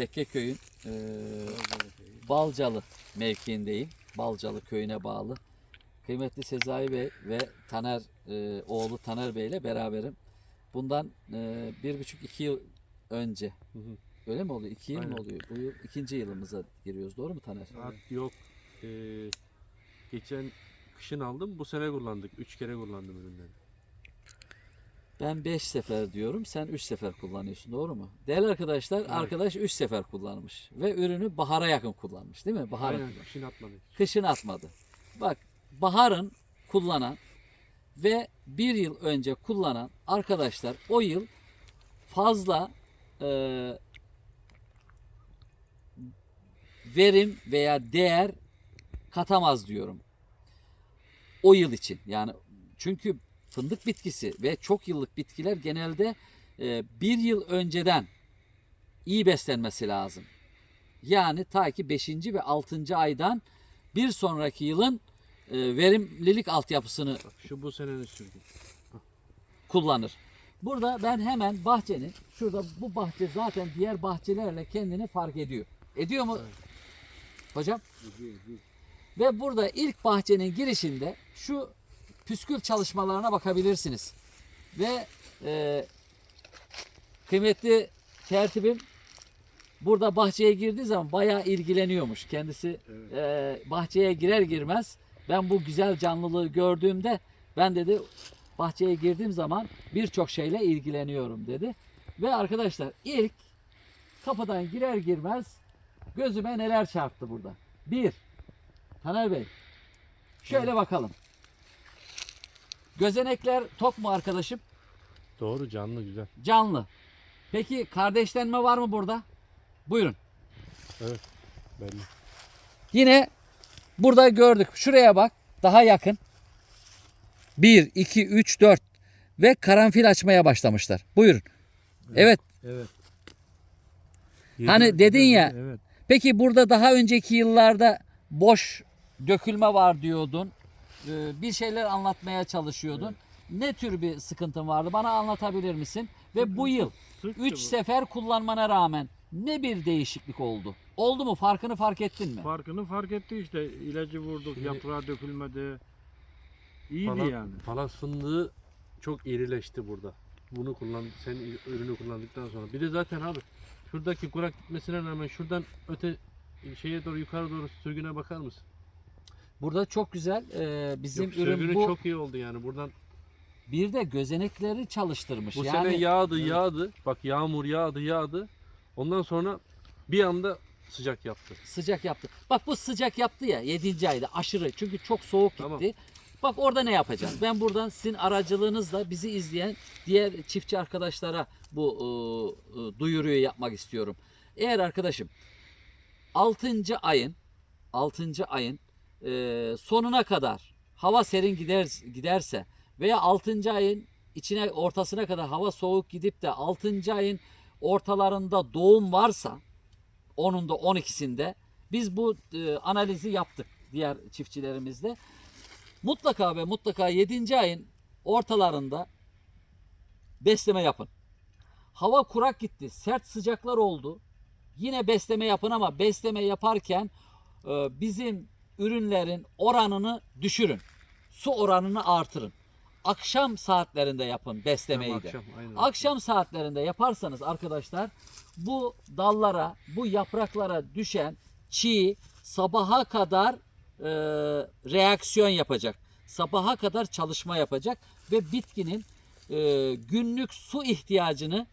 Tekkeköy'ün e, Balcalı mevkiindeyim. Balcalı köyüne bağlı. Kıymetli Sezai Bey ve Taner e, oğlu Taner Bey ile beraberim. Bundan e, bir buçuk iki yıl önce. Hı hı. Öyle mi oluyor? İki yıl Aynen. mı oluyor? Bu yıl ikinci yılımıza giriyoruz. Doğru mu Taner? Saat yok. Ee, geçen kışın aldım. Bu sene kullandık. Üç kere kullandım ürünleri. Ben 5 sefer diyorum. Sen 3 sefer kullanıyorsun. Doğru mu? Değerli arkadaşlar, Evet. arkadaş 3 sefer kullanmış. Ve ürünü bahara yakın kullanmış. Değil mi? Bahara Aynen kışın atmadık. kışın atmadı. Bak baharın kullanan ve bir yıl önce kullanan arkadaşlar o yıl fazla e, verim veya değer katamaz diyorum. O yıl için yani çünkü fındık bitkisi ve çok yıllık bitkiler genelde e, bir yıl önceden iyi beslenmesi lazım. Yani ta ki 5. ve 6. aydan bir sonraki yılın e, verimlilik altyapısını Bak şu bu senenin sürgün. kullanır. Burada ben hemen bahçenin, şurada bu bahçe zaten diğer bahçelerle kendini fark ediyor. Ediyor mu? Evet. Hocam? Ve burada ilk bahçenin girişinde şu püskül çalışmalarına bakabilirsiniz. Ve e, kıymetli tertibim burada bahçeye girdiği zaman bayağı ilgileniyormuş. Kendisi Evet. e, bahçeye girer girmez ben bu güzel canlılığı gördüğümde ben dedi bahçeye girdiğim zaman birçok şeyle ilgileniyorum dedi. Ve arkadaşlar ilk kapıdan girer girmez gözüme neler çarptı burada. Bir, Taner Bey şöyle bakalım. Gözenekler tok mu arkadaşım? Doğru canlı güzel. Canlı. Peki kardeşlenme var mı burada? Buyurun. Belli. Yine burada gördük. Şuraya bak. Daha yakın. 1, 2, 3, 4 ve karanfil açmaya başlamışlar. Buyurun. Evet. Evet. Hani dedin ya- Evet. Peki burada daha önceki yıllarda boş dökülme var diyordun. Ee, Bir şeyler anlatmaya çalışıyordun. Ne tür bir sıkıntın vardı? Bana anlatabilir misin? Ve bu yıl Sıktı 3 bu. sefer kullanmana rağmen ne bir değişiklik oldu? Oldu mu? Farkını fark ettin mi? Farkını fark etti işte. İlacı vurduk, Şimdi- yaprağı dökülmedi. İyiydi Palas, yani. palas fındığı çok irileşti burada. Bunu kullan, sen ürünü kullandıktan sonra. Bir de zaten abi şuradaki kurak gitmesine rağmen şuradan öte şeye doğru yukarı doğru sürgüne bakar mısın? Burada çok güzel e, bizim Yok, ürün bu. çok iyi oldu yani. Buradan Bir de gözenekleri çalıştırmış. bu yani sene yağdı Evet. yağdı. Bak yağmur yağdı yağdı. Ondan sonra bir anda sıcak yaptı. sıcak yaptı. Bak bu sıcak yaptı ya 7. ayda aşırı. Çünkü çok soğuk gitti. Tamam. Bak orada ne yapacağız? Ben buradan sizin aracılığınızla bizi izleyen diğer çiftçi arkadaşlara bu e, e, duyuruyu yapmak istiyorum. Eğer arkadaşım 6. ayın 6. ayın e, sonuna kadar hava serin gider giderse veya 6. ayın içine ortasına kadar hava soğuk gidip de 6. ayın ortalarında doğum varsa 10'unda 12'sinde biz bu e, analizi yaptık diğer çiftçilerimizle. Mutlaka ve mutlaka 7. ayın ortalarında besleme yapın. Hava kurak gitti, sert sıcaklar oldu. Yine besleme yapın ama besleme yaparken e, bizim ürünlerin oranını düşürün. Su oranını artırın. Akşam saatlerinde yapın beslemeyi de. akşam, aynen. Akşam saatlerinde yaparsanız arkadaşlar bu dallara, bu yapraklara düşen çiğ sabaha kadar e, reaksiyon yapacak. Sabaha kadar çalışma yapacak ve bitkinin e, günlük su ihtiyacını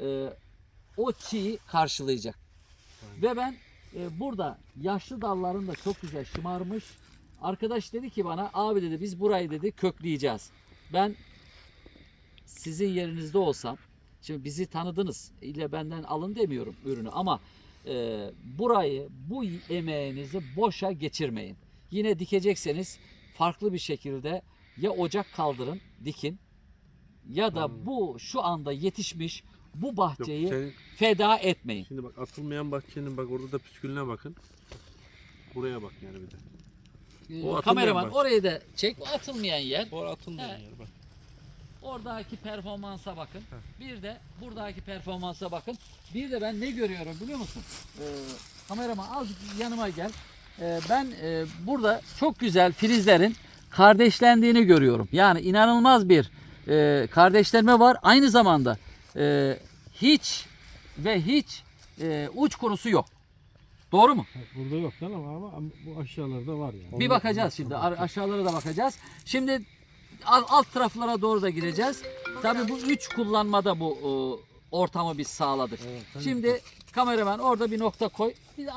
e, o çiğ karşılayacak. Ve ben e, burada yaşlı dalların da çok güzel şımarmış. Arkadaş dedi ki bana abi dedi biz burayı dedi kökleyeceğiz. Ben sizin yerinizde olsam şimdi bizi tanıdınız ile benden alın demiyorum ürünü ama e, burayı bu emeğinizi boşa geçirmeyin. Yine dikecekseniz farklı bir şekilde ya ocak kaldırın dikin ya da bu şu anda yetişmiş bu Yok, bahçeyi senin- feda etmeyin. şimdi bak atılmayan bahçenin bak orada da püskülüne bakın. Buraya bak yani bir de. Ee, O atılmayan kameraman bahçe. orayı da çek. O atılmayan yer. Orada atılmayan He. yer bak. Oradaki performansa bakın. Bir de buradaki performansa bakın. Bir de ben ne görüyorum biliyor musun? Ee, kameraman azıcık yanıma gel. Ee, ben e, burada çok güzel filizlerin kardeşlendiğini görüyorum. Yani inanılmaz bir e, kardeşlenme var. Aynı zamanda e, hiç ve hiç e, uç kurusu yok. Doğru mu? Burada yok lan ama, ama bu aşağılarda var yani. Bir bakacağız şimdi. Aşağılara da bakacağız. Şimdi al- alt taraflara doğru da gireceğiz. Tabii bu üç kullanmada bu e, ortamı biz sağladık. Şimdi kameraman orada bir nokta koy. Bir de